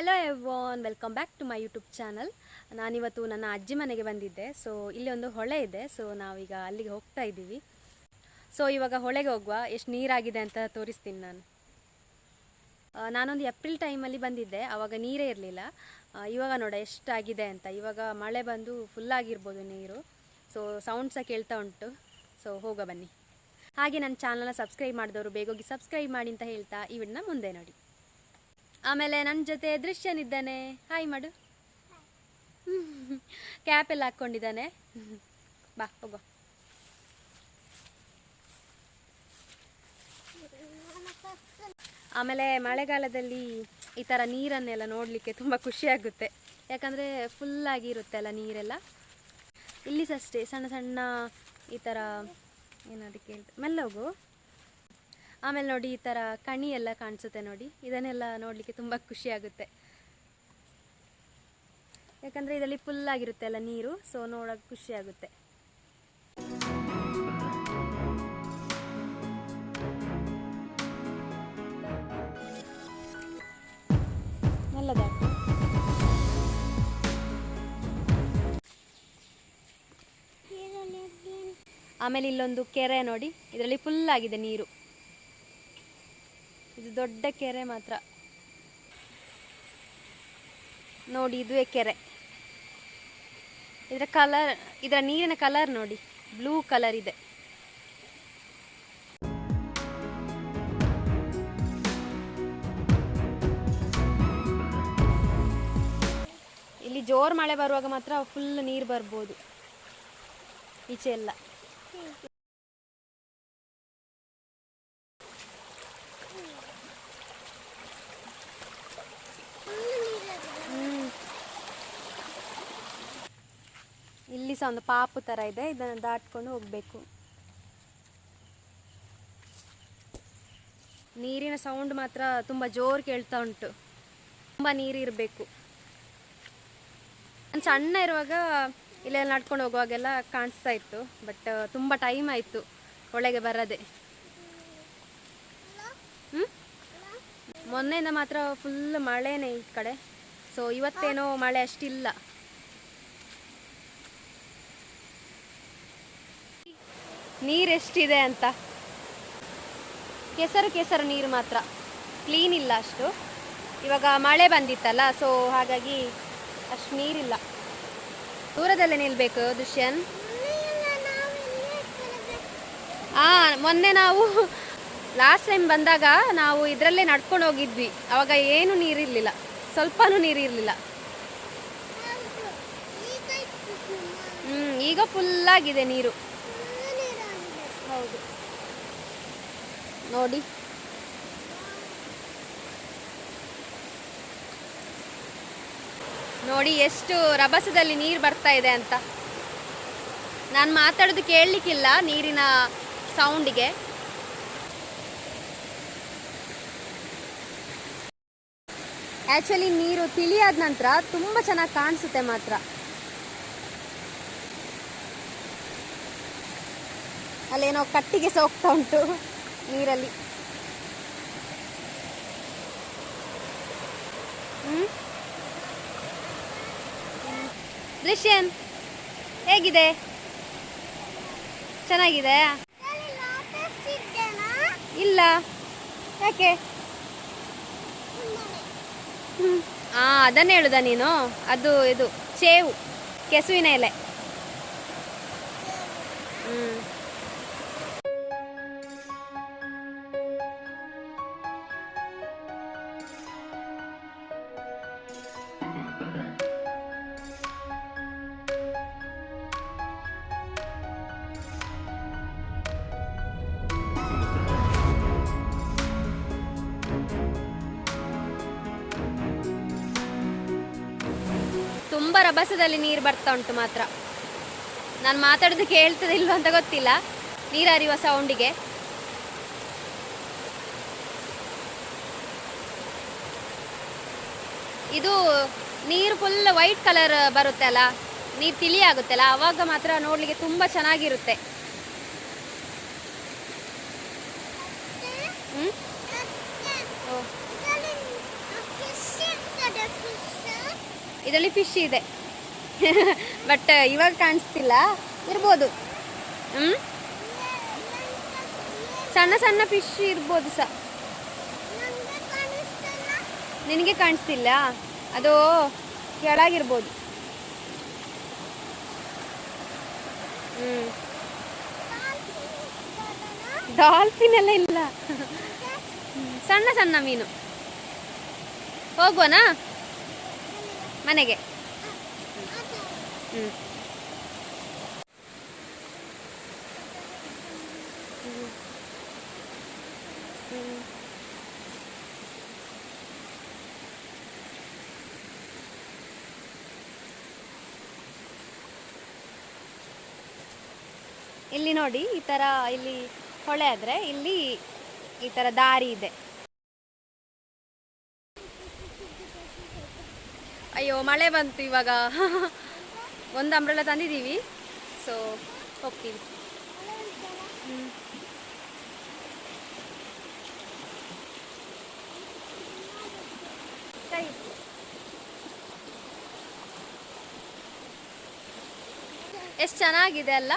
Hello everyone welcome back to my YouTube channel ನಾನಿವತ್ತು ನನ್ನ ಅಜ್ಜಿ ಮನೆಗೆ ಬಂದಿದ್ದೆ. ಸೊ ಇಲ್ಲಿ ಒಂದು ಹೊಳೆ ಇದೆ. ಸೊ ನಾವೀಗ ಅಲ್ಲಿಗೆ ಹೋಗ್ತಾ ಇದ್ದೀವಿ. ಸೊ ಇವಾಗ ಹೊಳೆಗೆ ಹೋಗುವ. ಎಷ್ಟು ನೀರಾಗಿದೆ ಅಂತ ತೋರಿಸ್ತೀನಿ ನಾನು. ನಾನೊಂದು ಏಪ್ರಿಲ್ ಟೈಮಲ್ಲಿ ಬಂದಿದ್ದೆ. ಆವಾಗ ನೀರೇ ಇರಲಿಲ್ಲ. ಇವಾಗ ನೋಡ, ಎಷ್ಟಾಗಿದೆ ಅಂತ. ಇವಾಗ ಮಳೆ ಬಂದು ಫುಲ್ ಆಗಿರ್ಬೋದು ನೀರು. ಸೊ ಸೌಂಡ್ ಸಹ ಕೇಳ್ತಾ ಉಂಟು. ಸೊ ಹೋಗ ಬನ್ನಿ. ಹಾಗೆ ನನ್ನ ಚಾನಲ್ನ ಸಬ್ಸ್ಕ್ರೈಬ್ ಮಾಡಿದವರು ಬೇಗೋಗಿ ಸಬ್ಸ್ಕ್ರೈಬ್ ಮಾಡಿ ಅಂತ ಹೇಳ್ತಾ ಈ ಮುಂದೆ ನೋಡಿ. ಆಮೇಲೆ ನನ್ನ ಜೊತೆ ದೃಶ್ಯನಿದ್ದಾನೆ. ಹಾಯ್ ಮಾಡು. ಕ್ಯಾಪ್ ಎಲ್ಲ ಹಾಕ್ಕೊಂಡಿದ್ದಾನೆ ಬಾ, ಹೋಗೋ. ಆಮೇಲೆ ಮಳೆಗಾಲದಲ್ಲಿ ಈ ಥರ ನೀರನ್ನೆಲ್ಲ ನೋಡಲಿಕ್ಕೆ ತುಂಬ ಖುಷಿಯಾಗುತ್ತೆ ಯಾಕಂದರೆ ಫುಲ್ಲಾಗಿರುತ್ತೆ ಅಲ್ಲ ನೀರೆಲ್ಲ. ಇಲ್ಲಿ ಸಹ ಅಷ್ಟೇ ಸಣ್ಣ ಸಣ್ಣ ಈ ಥರ ಏನದಕ್ಕೆ ಹೇಳ್ತಾರೆ ಮೆಲ್ಲ ಹೋಗು ಆಮೇಲೆ ನೋಡಿ ಈ ಥರ ಕಣಿ ಎಲ್ಲ ಕಾಣಿಸುತ್ತೆ ನೋಡಿ. ಇದನ್ನೆಲ್ಲ ನೋಡಲಿಕ್ಕೆ ತುಂಬ ಖುಷಿಯಾಗುತ್ತೆ ಯಾಕಂದರೆ ಇದರಲ್ಲಿ ಫುಲ್ಲಾಗಿರುತ್ತೆ ಅಲ್ಲ ನೀರು ಸೊ ನೋಡೋಕೆ ಖುಷಿಯಾಗುತ್ತೆ ಆಮೇಲೆ ಇಲ್ಲೊಂದು ಕೆರೆ ನೋಡಿ. ಇದರಲ್ಲಿ ಫುಲ್ ಆಗಿದೆ ನೀರು. ಇದು ದೊಡ್ಡ ಕೆರೆ ಮಾತ್ರ. ನೋಡಿ, ಇದುವೇ ಕೆರೆ. ಇದರ ಕಲರ್ ಇದರ ನೀರಿನ ಕಲರ್ ನೋಡಿ. ಬ್ಲೂ ಕಲರ್ ಇದೆ. ಇಲ್ಲಿ ಜೋರ್ ಮಳೆ ಬರುವಾಗ ಮಾತ್ರ ಫುಲ್ ನೀರು ಬರ್ಬೋದು. ಈಚೆ ಎಲ್ಲ ಹ್ಮ್. ಇಲ್ಲಿ ಸಹ ಒಂದು ಪಾಪು ತರ ಇದೆ, ಇದನ್ನು ದಾಟ್ಕೊಂಡು ಹೋಗಬೇಕು. ನೀರಿನ ಸೌಂಡ್ ಮಾತ್ರ ತುಂಬ ಜೋರು ಕೇಳ್ತಾ ಉಂಟು. ತುಂಬ ನೀರು ಇರಬೇಕು. ನಾನು ಸಣ್ಣ ಇರುವಾಗ ಇಲ್ಲೆಲ್ಲ ನಡ್ಕೊಂಡು ಹೋಗುವಾಗೆಲ್ಲ ಕಾಣಿಸ್ತಾ ಇತ್ತು ಬಟ್ ತುಂಬ ಟೈಮ್ ಆಯಿತು ಒಳಗೆ ಬರದೆ. ಮೊನ್ನೆಯಿಂದ ಮಾತ್ರ ಫುಲ್ ಮಳೆನೇ ಈ ಕಡೆ. ಸೊ ಇವತ್ತೇನೋ ಮಳೆ ಅಷ್ಟಿಲ್ಲ. ನೀರೆಷ್ಟಿದೆ ಅಂತ. ಕೆಸರು ಕೆಸರು ನೀರು ಮಾತ್ರ. ಕ್ಲೀನ್ ಇಲ್ಲ ಅಷ್ಟು. ಇವಾಗ ಮಳೆ ಬಂದಿತ್ತಲ್ಲ, ಸೊ ಹಾಗಾಗಿ ಅಷ್ಟು ನೀರಿಲ್ಲ. ದೂರದಲ್ಲೇ ನಿಲ್ಬೇಕು ದುಷ್ಯನ್. ಆ, ಮೊನ್ನೆ ನಾವು ಲಾಸ್ಟ್ ಟೈಮ್ ಬಂದಾಗ ನಾವು ಇದರಲ್ಲೇ ನಡ್ಕೊಂಡು ಹೋಗಿದ್ವಿ. ಅವಾಗ ಏನು ನೀರಿರಲಿಲ್ಲ. ಸ್ವಲ್ಪನೂ ನೀರಿರಲಿಲ್ಲ. ಹ್ಮ್, ಈಗ ಫುಲ್ ಆಗಿದೆ ನೀರು. ನೋಡಿ. ನೋಡಿ ಎಷ್ಟು ರಭಸದಲ್ಲಿ ನೀರು ಬರ್ತಾ ಇದೆ ಅಂತ. ನಾನು ಮಾತಾಡೋದು ಕೇಳಲಿಕ್ಕಿಲ್ಲ ನೀರಿನ ಸೌಂಡಿಗೆ ಆ್ಯಕ್ಚುಲಿ ನೀರು ತಿಳಿಯಾದ ನಂತರ ತುಂಬ ಚೆನ್ನಾಗಿ ಕಾಣಿಸುತ್ತೆ ಮಾತ್ರ. ಅಲ್ಲೇನೋ ಕಟ್ಟಿಗೆ ಹೋಗ್ತಾ ಉಂಟು ನೀರಲ್ಲಿ. ದೃಶ್ಯನ್, ಹೇಗಿದೆ? ಚೆನ್ನಾಗಿದೆ ಇಲ್ಲ. ಯಾಕೆ? ಹಾ ಅದನ್ನ ಹೇಳುದ ನೀನು? ಅದು ಇದು, ಸೇವು, ಕೆಸುವಿನ ಎಲೆ. ಹ್ಮ್. ತುಂಬ ರಭಸದಲ್ಲಿ ನೀರು ಬರ್ತಾ ಉಂಟು ಮಾತ್ರ. ನಾನು ಮಾತಾಡೋದು ಇಲ್ವ ಅಂತ ಗೊತ್ತಿಲ್ಲ. ನೀರು ಹರಿಯುವ ಸೌಂಡಿಗೆ ಇದು ನೀರು ಫುಲ್ ವೈಟ್ ಕಲರ್ ಬರುತ್ತೆ ಅಲ್ಲ? ನೀರು ತಿಳಿ ಆಗುತ್ತೆ ಅಲ್ಲ ಆವಾಗ ಮಾತ್ರ ನೋಡಲಿಕ್ಕೆ ತುಂಬ ಚೆನ್ನಾಗಿರುತ್ತೆ. ಇದರಲ್ಲಿ ಫಿಶ್ ಇದೆ. ಬಟ್ ಇವಾಗ ಕಾಣಿಸ್ತಿಲ್ಲ. ಇರ್ಬೋದು. ಹ್ಮ್? ಸಣ್ಣ ಸಣ್ಣ ಫಿಶ್ ಇರ್ಬೋದು ಸಹ. ನಿನಗೆ ಕಾಣಿಸ್ತಿಲ್ಲ? ಅದು ಕೆಳಗಿರ್ಬೋದು. ಹ್ಮ್. ಡಾಲ್ಫಿನ್ ಎಲ್ಲ ಇಲ್ಲ ಸಣ್ಣ ಸಣ್ಣ ಮೀನು. ಹೋಗುವನಾ? ಮನೆಗೆ. ಇಲ್ಲಿ ನೋಡಿ ಈ ತರ ಇಲ್ಲಿ ಹೊಳೆ ಆದ್ರೆ ಇಲ್ಲಿ ಈ ತರ ದಾರಿ ಇದೆ ಅಯ್ಯೋ ಮಳೆ ಬಂತು ಇವಾಗ. ಒಂದು ಅಂಬ್ರೆಲ್ಲ ತಂದಿದ್ದೀವಿ. ಸೊ ಹೋಗ್ತೀವಿ. ಎಷ್ಟು ಚೆನ್ನಾಗಿದೆ ಅಲ್ಲ?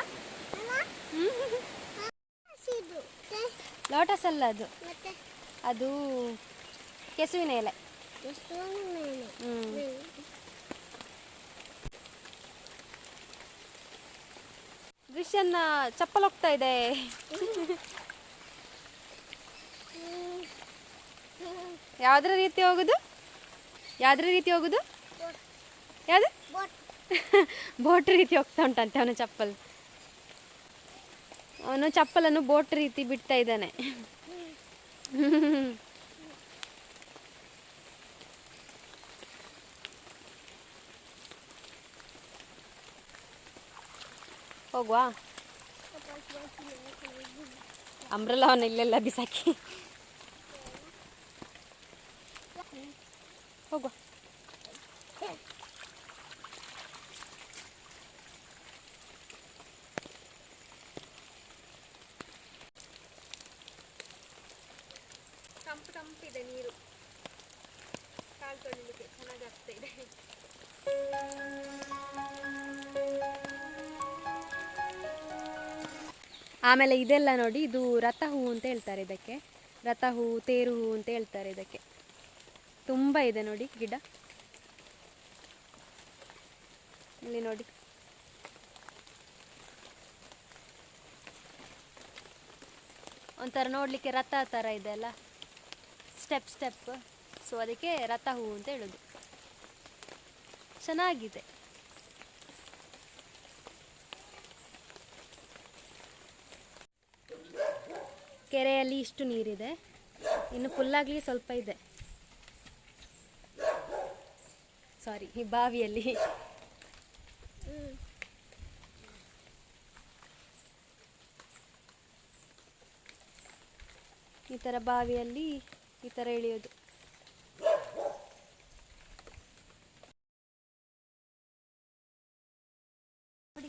ಲೋಟಸ್ ಅಲ್ಲ ಅದು. ಅದು ಕೆಸುವಿನ ಎಲೆ. ದೃಶ್ಯನ್ನ ಚಪ್ಪಲ್ ಹೋಗ್ತಾ ಇದೆ. ಯಾವ್ದ್ರ ರೀತಿ ಹೋಗುದು? ಯಾವ್ದ್ರ ರೀತಿ ಹೋಗುದು? ಯಾವ್ದು? ಬೋಟ್ ರೀತಿ ಹೋಗ್ತಾ ಉಂಟಂತೆ ಅವನ ಚಪ್ಪಲ್. ಅವನು ಚಪ್ಪಲನ್ನು ಬೋಟ್ ರೀತಿ ಬಿಡ್ತಾ ಇದ್ದಾನೆ. ಹೋಗುವ? ಅಂಬ್ರೆಲ್ಲ ಅವನ ಇಲ್ಲೆಲ್ಲ ಬಿಸಾಕಿ. ಹೋಗುವ. ತಂಪು ತಂಪಿದೆ ನೀರು. ಕಾಲು ತೊಳಿಲಿಕ್ಕೆ ಚೆನ್ನಾಗಿ ಆಗ್ತಾ ಇದೆ. ಆಮೇಲೆ ಇದೆಲ್ಲ ನೋಡಿ, ಇದು ರಥ ಹೂವು ಅಂತ ಹೇಳ್ತಾರೆ ಇದಕ್ಕೆ. ರಥ ಹೂವು ತೇರು ಹೂವು ಅಂತ ಹೇಳ್ತಾರೆ ಇದಕ್ಕೆ. ತುಂಬ ಇದೆ ನೋಡಿ ಗಿಡ. ಇಲ್ಲಿ ನೋಡಿ. ಒಂಥರ ನೋಡಲಿಕ್ಕೆ ರಥ ಥರ ಇದೆ ಅಲ್ಲ? Step step. ಸೊ ಅದಕ್ಕೆ ರಥ ಹೂವು ಅಂತ ಹೇಳೋದು. ಚೆನ್ನಾಗಿದೆ. ಕೆರೆಯಲ್ಲಿ ಇಷ್ಟು ನೀರಿದೆ. ಇನ್ನು ಫುಲ್ಲಾಗಲಿ ಸ್ವಲ್ಪ ಇದೆ. ಸಾರಿ ಈ ಬಾವಿಯಲ್ಲಿ. ಈ ಥರ ಬಾವಿಯಲ್ಲಿ ಈ ಥರ ಇಳಿಯೋದು.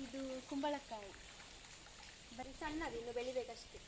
ಇದು ಕುಂಬಳಕಾಯಿ. ಬರೀ ಸಣ್ಣದು ಇನ್ನು ಬೆಳಿಬೇಕಷ್ಟೇ.